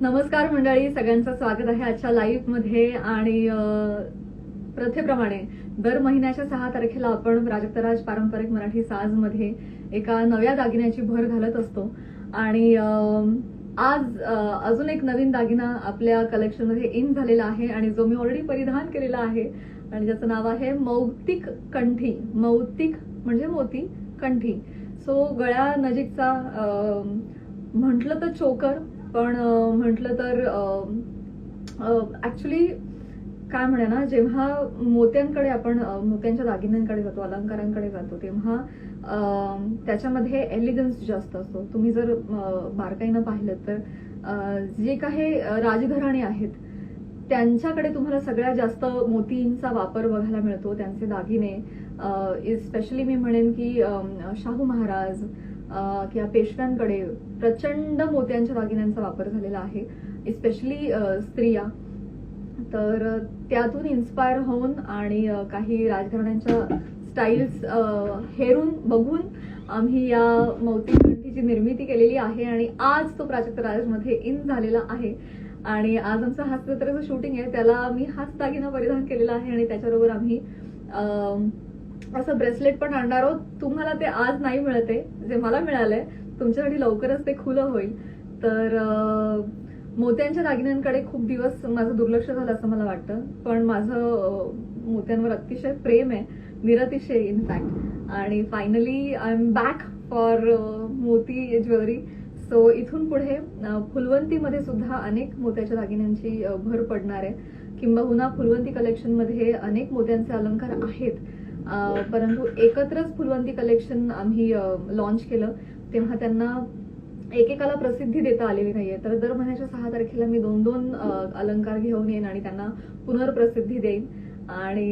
नमस्कार मंडळी सगळ्यांचं स्वागत आहे आजच्या लाईव्हमध्ये. आणि प्रथेप्रमाणे दर महिन्याच्या सहा तारखेला आपण प्राजक्तराज पारंपरिक मराठी साजमध्ये एका नव्या दागिन्याची भर घालत असतो. आणि आज अजून एक नवीन दागिना आपल्या कलेक्शनमध्ये इन झालेला आहे आणि जो मी ऑलरेडी परिधान केलेला आहे. आणि ज्याचं नाव आहे मौतिक कंठी. मौतिक म्हणजे मोती कंठी. सो गळ्या नजीकचा म्हटलं तर चोकर पण म्हटलं तर ॲक्च्युली काय म्हणे ना जेव्हा मोत्यांकडे आपण मोत्यांच्या दागिन्यांकडे जातो अलंकारांकडे जातो तेव्हा त्याच्यामध्ये एलिगन्स जास्त असतो. तुम्ही जर बारकाईनं पाहिलं तर जे काही राजघराणे आहेत त्यांच्याकडे तुम्हाला सगळ्यात जास्त मोतींचा वापर बघायला मिळतो. त्यांचे दागिने स्पेशली मी म्हणेन की शाहू महाराज किंवा पेशव्यांकडे प्रचंड मोत्यांच्या दागिन्यांचा वापर झालेला आहे इस्पेशली स्त्रिया. तर त्यातून इन्स्पायर होऊन आणि काही राजघराण्यांच्या स्टाईल्स हेरून बघून आम्ही या मौतिक निर्मिती केलेली आहे आणि आज तो प्राजक्त राजमध्ये इन झालेला आहे. आणि आज आमचं हास्यचित्राचं शूटिंग आहे त्याला मी हाच दागिना परिधान केलेला आहे आणि त्याच्याबरोबर आम्ही असं ब्रेसलेट पण आणणार आहोत. तुम्हाला ते आज नाही मिळत. आहे जे मला मिळालंय तुमच्यासाठी लवकरच ते खुलं होईल. तर मोत्यांच्या दागिन्यांकडे खूप दिवस माझं दुर्लक्ष झालं असं मला वाटतं. पण माझं मोत्यांवर अतिशय प्रेम आहे. निरतिशय इनफॅक्ट आणि finally I am back for मोती ज्वेलरी. सो इथून पुढे फुलवंतीमध्ये सुद्धा अनेक मोत्याच्या दागिन्यांची भर पडणार आहे. किंबहुना फुलवंती कलेक्शनमध्ये अनेक मोत्यांचे अलंकार आहेत. परंतु एकत्रच फुलवंती कलेक्शन आम्ही लॉन्च केलं. तेव्हा त्यांना एकेकाला प्रसिद्धी देता आलेली नाहीये. तर दर महिन्याच्या सहा तारखेला मी दोन दोन अलंकार घेऊन येईन आणि त्यांना पुनर्प्रसिद्धी देईन. आणि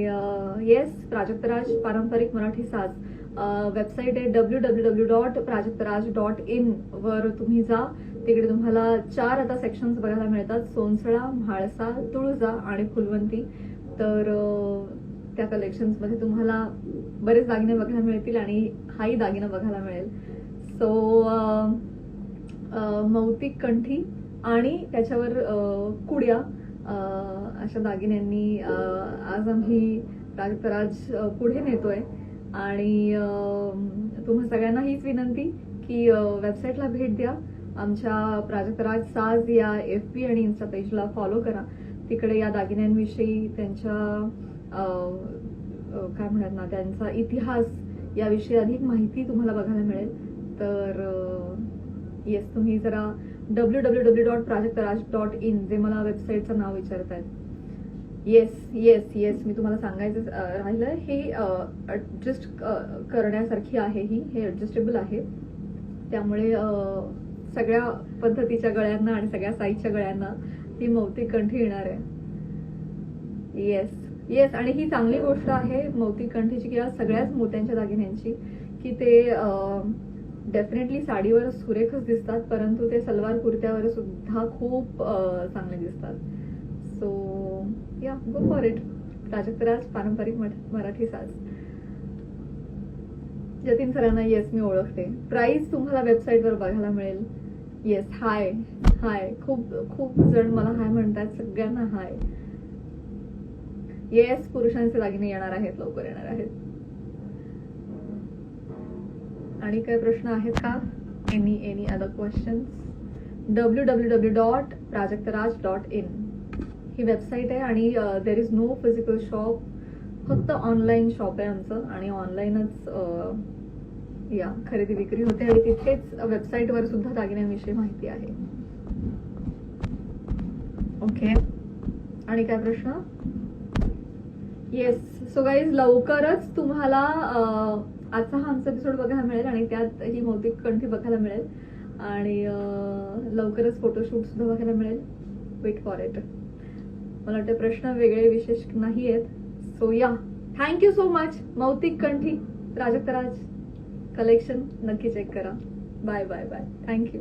येस प्राजक्तराज पारंपरिक मराठी साज. वेबसाईट आहे W W W dot Prajaktaraj dot in वर तुम्ही जा. तिकडे तुम्हाला चार आता सेक्शन्स बघायला मिळतात. सोनसळा म्हाळसा तुळजा आणि फुलवंती. तर त्या कलेक्शन्समध्ये तुम्हाला बरेच दागिने बघायला मिळतील आणि हाही दागिना बघायला मिळेल. सो मौतिक कंठी आणि त्याच्यावर कुड्या अशा दागिन्यांनी आज आम्ही राजतराज पुढे नेतोय. आणि तुम्हा सगळ्यांना हीच विनंती की वेबसाईटला भेट द्या. आमच्या प्राजक्तराज साज या एफ बी आणि इन्स्टा पेजला फॉलो करा. तिकडे या दागिन्यांविषयी त्यांच्या काय म्हणतात ना त्यांचा इतिहास याविषयी अधिक माहिती तुम्हाला बघायला मिळेल. तर येस तुम्ही जरा W W W dot Prajakta Raj dot in जे मला वेबसाईटचं नाव विचारत आहेत येस येस येस मी तुम्हाला सांगायचं राहिलं हे ॲडजस्ट करण्यासारखी आहे ही. हे ॲडजस्टेबल आहे. त्यामुळे सगळ्या पद्धतीच्या गळ्यांना आणि सगळ्या साईजच्या गळ्यांना ही मौतिक कंठी येणार आहे. येस येस आणि ही चांगली गोष्ट आहे मोती कंठीची किंवा सगळ्याच मोत्यांच्या दागिन्यांची की ते डेफिनेटली साडीवर सुरेखच दिसतात परंतु ते सलवार कुर्त्यावर सुद्धा खूप चांगले दिसतात. सो या गो फॉर इट प्राजक्तराज पारंपरिक मराठी साज. जतीन सरांना येस मी ओळखते. प्राईस तुम्हाला वेबसाईटवर बघायला मिळेल. येस हाय हाय खूप खूप जण मला हाय म्हणतात सगळ्यांना हाय येस पुरुषांचे दागिने येणार आहेत लवकर येणार आहेत. आणि काही प्रश्न आहेत का? Any any other question W W W dot Prajaktaraj dot in he website आहे आणि there is no physical shop फक्त ऑनलाईन शॉप आहे आमचं. आणि ऑनलाईनच uh, या खरेदी विक्री होते आणि तिथेच वेबसाईटवर सुद्धा दागिन्यांविषयी माहिती आहे. ओके आणि काय प्रश्न? येस सो गाईज लवकरच तुम्हाला आजचा हा आमचा एपिसोड बघायला मिळेल आणि त्यात ही मौतिक कंठी बघायला मिळेल. आणि लवकरच फोटोशूट सुद्धा बघायला मिळेल. वेट फॉर इट मला वाटतं प्रश्न वेगळे विशेष नाही आहेत. सो या थँक्यू सो मच मौतिक कंठी प्राजक्तराज. कलेक्शन नक्की चेक करा. Bye bye bye thank you